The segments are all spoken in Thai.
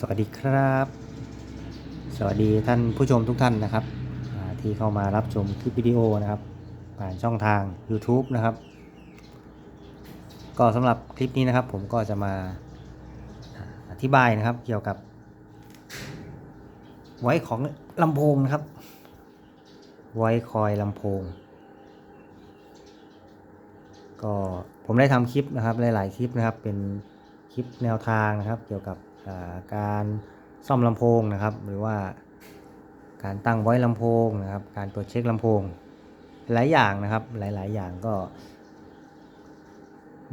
สวัสดีครับ สวัสดีท่านผู้ชมทุกท่านนะครับ ที่เข้ามารับชมคลิปวิดีโอนะครับ ผ่านช่องทาง YouTube นะครับ ก็สำหรับคลิปนี้นะครับ ผมก็จะมาอธิบายนะครับ เกี่ยวกับ ไว้ของลำโพงนะครับ ไว้คอยลำโพง ก็ผมได้ทำคลิปนะครับหลาย ๆ คลิปนะครับเป็นคลิปแนวทางนะครับ เกี่ยวกับ การซ่อมลำโพงนะครับ หรือว่าการตั้งไว้ลำโพงนะครับ การตรวจเช็คลำโพง หลายอย่างนะครับ หลาย ๆ อย่างก็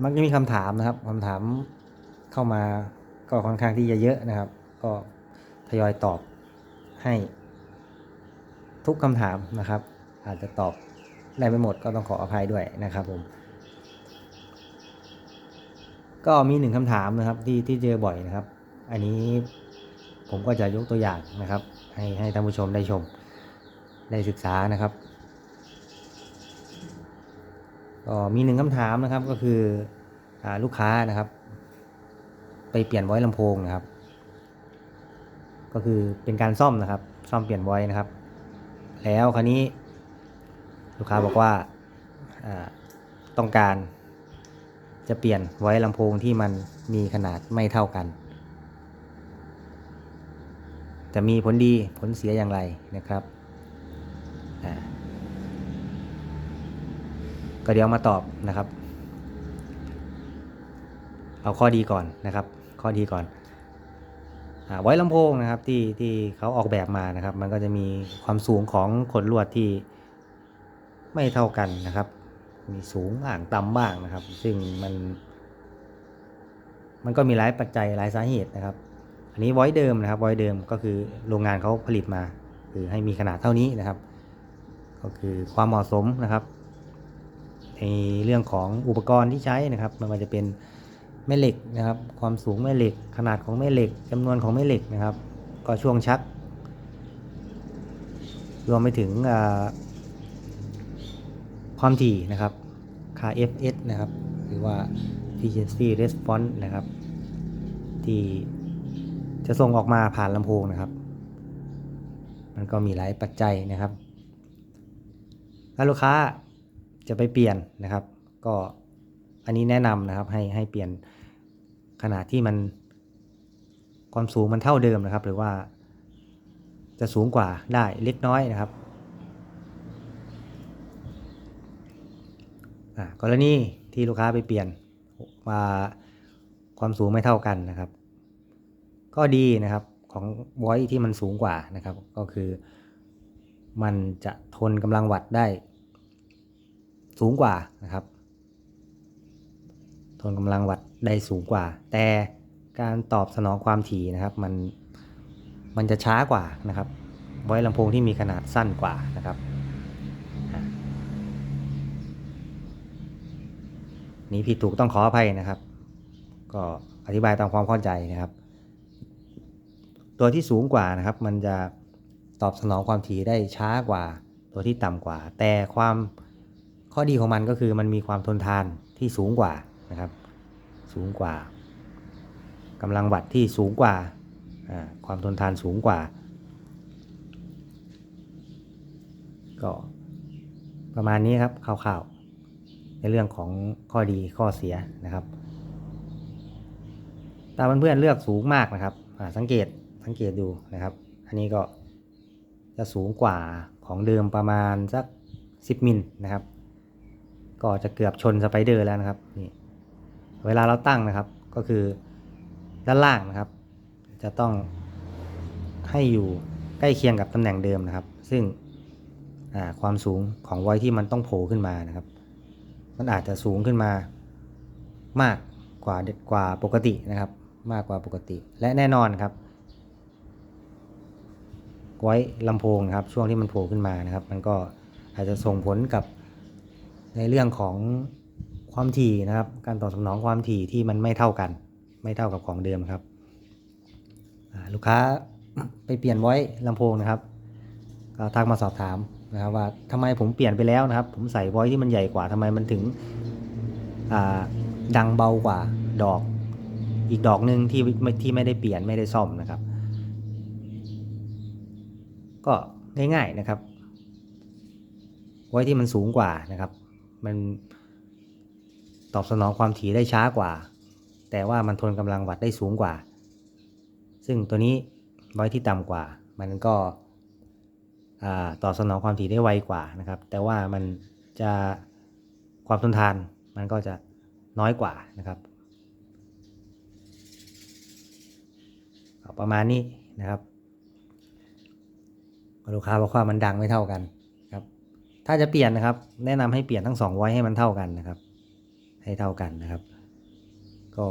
มักจะมีคำถามนะครับคำถามเข้ามาก็ค่อนข้างที่จะเยอะนะครับ ก็ทยอยตอบให้ ทุกคำถามนะครับ อาจจะตอบได้ไม่หมดก็ต้องขออภัยด้วยนะครับผมก็มีหนึ่งคำถามนะครับที่ที่เจอบ่อยนะครับ อันนี้ผมก็จะยกตัวอย่างนะครับ ให้ให้ท่านผู้ชมได้ชมได้ศึกษานะครับก็มีหนึ่งคำถามนะครับก็คืออลูกค้านะครับ ไปเปลี่ยนไว้ลำโพงนะครับ ก็คือเป็นการซ่อมนะครับ ซ่อมเปลี่ยนไว้นะครับ แล้วคราวนี้ลูกค้าบอกว่าอ่าต้องการจะเปลี่ยนไว้ลำโพงที่มันมีขนาดไม่เท่ากัน จะมีผลดีผลเสียอย่างไรนะครับก็เดี๋ยวมาตอบนะครับ เอาข้อดีก่อนนะครับ ข้อดีก่อนอาไว้ลำโพงนะครับที่ที่เขาออกแบบมานะครับ มันก็จะมีความสูงของขนลวดที่ไม่เท่ากันนะครับ มีสูงบ้างต่ำบ้างนะครับ ซึ่งมัน มันก็มีหลายปัจจัยหลายสาเหตุนะครับ อันนี้ไว้เดิมนะครับไว้เดิมก็คือโรงงานเขาผลิตมา คือให้มีขนาดเท่านี้นะครับ ก็คือความเหมาะสมนะครับ ในเรื่องของอุปกรณ์ที่ใช้นะครับไมันก็จะเป็นแม่เหล็กนะครับ ความสูงแม่เหล็ก ขนาดของแม่เหล็กจำนวนของแม่เหล็กนะครับ ก็ช่วงชัก รวมไปถึงความถี่นะครับค่า fs นะครับ หรือว่า frequency response นะครับ ที่ จะส่งออกมาผ่านลำโพงนะครับ มันก็มีหลายปัจจัยนะครับ ถ้าลูกค้าจะไปเปลี่ยนนะครับ ก็อันนี้แนะนำนะครับให้ให้เปลี่ยนขนาดที่มันความสูงมันเท่าเดิมนะครับ หรือว่าจะสูงกว่าได้เล็กน้อยนะครับอ่ากรณีที่ลูกค้าไปเปลี่ยนมาความสูงไม่เท่ากันนะครับ ก็ดีนะครับของไว้ที่มันสูงกว่านะครับ ก็คือ มันจะทนกำลังวัดได้ สูงกว่านะครับ ทนกำลังวัดได้สูงกว่า แต่การตอบสนองความถี่นะครับ มันมันจะช้ากว่านะครับไว้ลำโพงที่มีขนาดสั้นกว่านะครับนี่ผิดถูกต้องขออภัยนะครับ ก็อธิบายตามความเข้าใจนะครับ ตัวที่สูงกว่านะครับ มันจะตอบสนองความถี่ได้ช้ากว่า ตัวที่ต่ำกว่า แต่ความข้อดีของมันก็คือมันมีความทนทานที่สูงกว่านะครับ สูงกว่ากำลังวัตที่สูงกว่าความทนทานสูงกว่า ก็ประมาณนี้ครับคร่าวๆ ในเรื่องของข้อดีข้อเสียนะครับถ้าเพื่อนๆเลือกสูงมากนะครับสังเกต สังเกตดูนะครับ อันนี้ก็จะสูงกว่าของเดิมประมาณสัก 10มิลนะครับ ก็จะเกือบชนสไปเดอร์แล้วนะครับนี่เวลาเราตั้งนะครับก็คือด้านล่างนะครับ จะต้องให้อยู่ใกล้เคียงกับตำแหน่งเดิมนะครับ ซึ่งความสูงของไว้ที่มันต้องโผล่ขึ้นมานะครับ มันอาจจะสูงขึ้นมามากกว่ากว่าปกตินะครับ มากกว่าปกติและแน่นอนครับ ไว้ลำโพงนะครับ ช่วงที่มันโผล่ขึ้นมานะครับ มันก็อาจจะส่งผลกับในเรื่องของความถี่นะครับ การตอบสนองความถี่ที่มันไม่เท่ากัน ไม่เท่ากับของเดิมครับลูกค้าไปเปลี่ยนไว้ลำโพงนะครับก็ทักมาสอบถามนะครับว่าทำไมผมเปลี่ยนไปแล้วนะครับ ผมใส่ไว้ที่มันใหญ่กว่าทำไมมันถึงดังเบากว่าดอก อีกดอกหนึ่งที่ไม่ที่ไม่ได้เปลี่ยนไม่ได้ซ่อมนะครับ ก็ง่ายๆนะครับ ไว้ที่มันสูงกว่านะครับ มันตอบสนองความถี่ได้ช้ากว่า แต่ว่ามันทนกำลังวัดได้สูงกว่า ซึ่งตัวนี้ไว้ที่ต่ำกว่า มันก็ตอบสนองความถี่ได้ไวกว่านะครับ แต่ว่ามันจะความทนทานมันก็จะน้อยกว่านะครับ ประมาณนี้นะครับ ลูกค้าบอกว่ามันดังไม่เท่ากันครับ ถ้าจะเปลี่ยนนะครับ แนะนำให้เปลี่ยนทั้งสองไว้ให้มันเท่ากันนะครับ ให้เท่ากันนะครับ ก็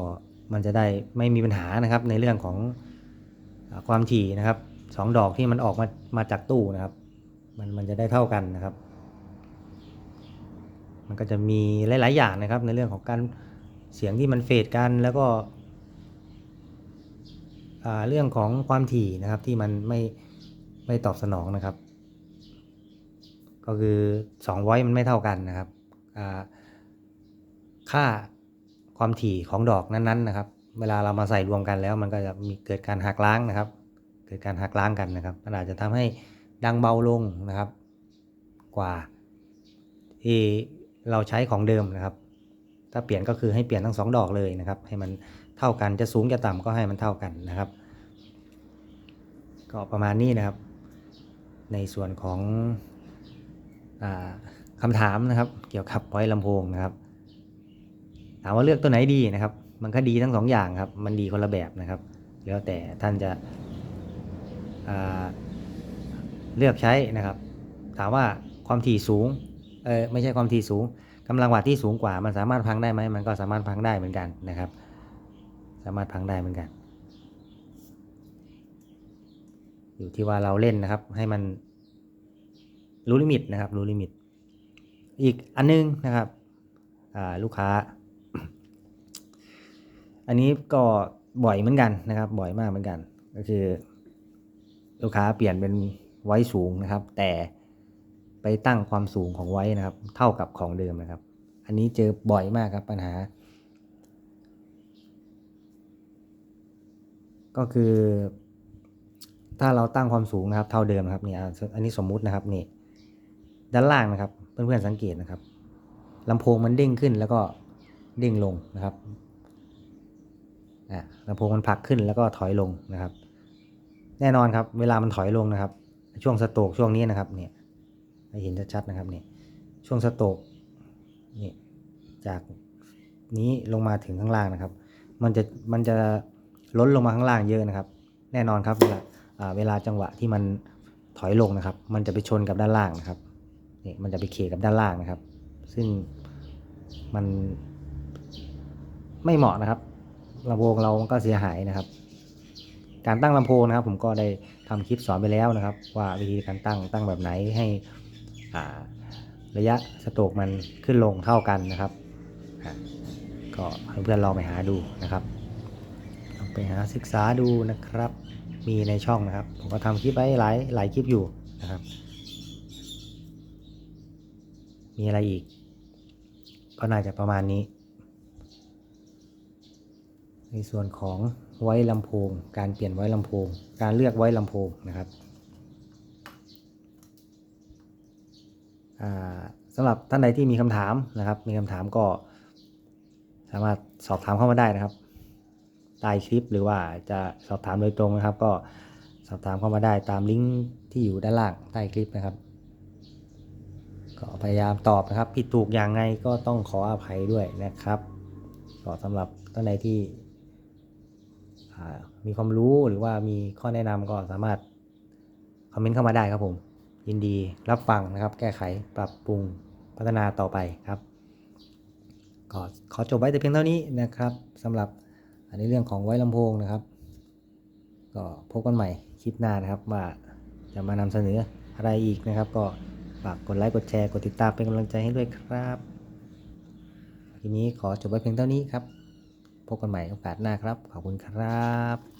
มันจะได้ไม่มีปัญหานะครับในเรื่องของความถี่นะครับสองดอกที่มันออกมามาจากตู้นะครับ มันมันจะได้เท่ากันนะครับ มันก็จะมีหลาย ๆ อย่างนะครับ ในเรื่องของการเสียงที่มันเฟดกันแล้วก็เรื่องของความถี่นะครับที่มันไม่ ไม่ตอบสนองนะครับ ก็คือ2ไวท์มันไม่เท่ากันนะครับค่าความถี่ของดอกนั้นๆนะครับ เวลาเรามาใส่รวมกันแล้ว มันก็จะมีเกิดการหักล้างนะครับ เกิดการหักล้างกันนะครับมันอาจจะทำให้ดังเบาลงนะครับ กว่าที่เราใช้ของเดิมนะครับ ถ้าเปลี่ยนก็คือให้เปลี่ยนทั้งสองดอกเลยนะครับ ให้มันเท่ากันจะสูงจะต่ำก็ให้มันเท่ากันนะครับ ก็ประมาณนี้นะครับ ในส่วนของอคำถามนะครับ เกี่ยวกับไว้ลำโพงนะครับ ถามว่าเลือกตัวไหนดีนะครับ มันก็ดีทั้งสองอย่างครับ มันดีคนละแบบนะครับ แล้วแต่ท่านจะเลือกใช้นะครับ ถามว่าความถี่สูงเออไม่ใช่ความถี่สูงกำลังวัตที่สูงกว่า มันสามารถพังได้ไหมมันก็สามารถพังได้เหมือนกันนะครับ สามารถพังได้เหมือนกัน อยู่ที่ว่าเราเล่นนะครับ ให้มันรู้ลิมิตนะครับ รู้ลิมิต อีกอันนึงนะครับลูกค้า อันนี้ก็บ่อยเหมือนกันนะครับ บ่อยมากเหมือนกัน ก็คือ ลูกค้าเปลี่ยนเป็นไว้สูงนะครับ แต่ไปตั้งความสูงของไว้นะครับ เท่ากับของเดิมนะครับ อันนี้เจอบ่อยมากครับปัญหา ก็คือ ถ้าเราตั้งความสูงนะครับ เท่าเดิมนะครับเนี่ยอันนี้สมมุตินะครับนี่ด้านล่างนะครับเพื่อนๆสังเกตนะครับลำโพงมันเด้งขึ้นแล้วก็เด้งลงนะครับอะลำโพงมันผลักขึ้นแล้วก็ถอยลงนะครับ แน่นอนครับเวลามันถอยลงนะครับ ช่วงสโตกช่วงนี้นะครับเนี่ยเห็นชัดๆนะครับเนี่ยช่วงสโตกนี่จากนี้ลงมาถึงข้างล่างนะครับ มันจะมันจะล้นลงมาข้างล่างเยอะนะครับ แน่นอนครับเวลา เวลาจังหวะที่มันถอยลงนะครับ มันจะไปชนกับด้านล่างนะครับนี่มันจะไปเขกับด้านล่างนะครับ ซึ่งมันไม่เหมาะนะครับลำโพงเรามันก็เสียหายนะครับ การตั้งลำโพงนะครับ ผมก็ได้ทำคลิปสอนไปแล้วนะครับ ว่าวิธีการตั้งตั้งแบบไหนให้ระยะสโตรกมันขึ้นลงเท่ากันนะครับ ก็เพื่อนๆลองไปหาดูนะครับลองไปหาศึกษาดูนะครับ มีในช่องนะครับ ผมก็ทำคลิปไว้หลายหลายคลิปอยู่นะครับ มีอะไรอีก ก็น่าจะประมาณนี้ ในส่วนของไว้ลำโพง การเปลี่ยนไว้ลำโพง การเลือกไว้ลำโพงนะครับสำหรับท่านใดที่มีคำถามนะครับ มีคำถามก็สามารถสอบถามเข้ามาได้นะครับ ใต้คลิป หรือว่าจะสอบถามโดยตรงนะครับ ก็สอบถามเข้ามาได้ตามลิงก์ที่อยู่ด้านล่างใต้คลิปนะครับ ก็พยายามตอบนะครับ ผิดถูกอย่างไงก็ต้องขออภัยด้วยนะครับก็สำหรับท่านใดที่มีความรู้หรือว่ามีข้อแนะนำก็สามารถคอมเมนต์เข้ามาได้ครับผม ยินดีรับฟังนะครับ แก้ไขปรับปรุงพัฒนาต่อไปครับ ก็ขอจบไว้แต่เพียงเท่านี้นะครับสำหรับ อันนี้เรื่องของไว้ลำโพงนะครับ ก็พบกันใหม่คลิปหน้านะครับว่าจะมานำเสนออะไรอีกนะครับ ก็ฝากกดไลค์กดแชร์กดติดตามเป็นกำลังใจให้ด้วยครับทีนี้ขอจบไว้เพียงเท่านี้ครับ พบกันใหม่โอกาสหน้าครับ ขอบคุณครับ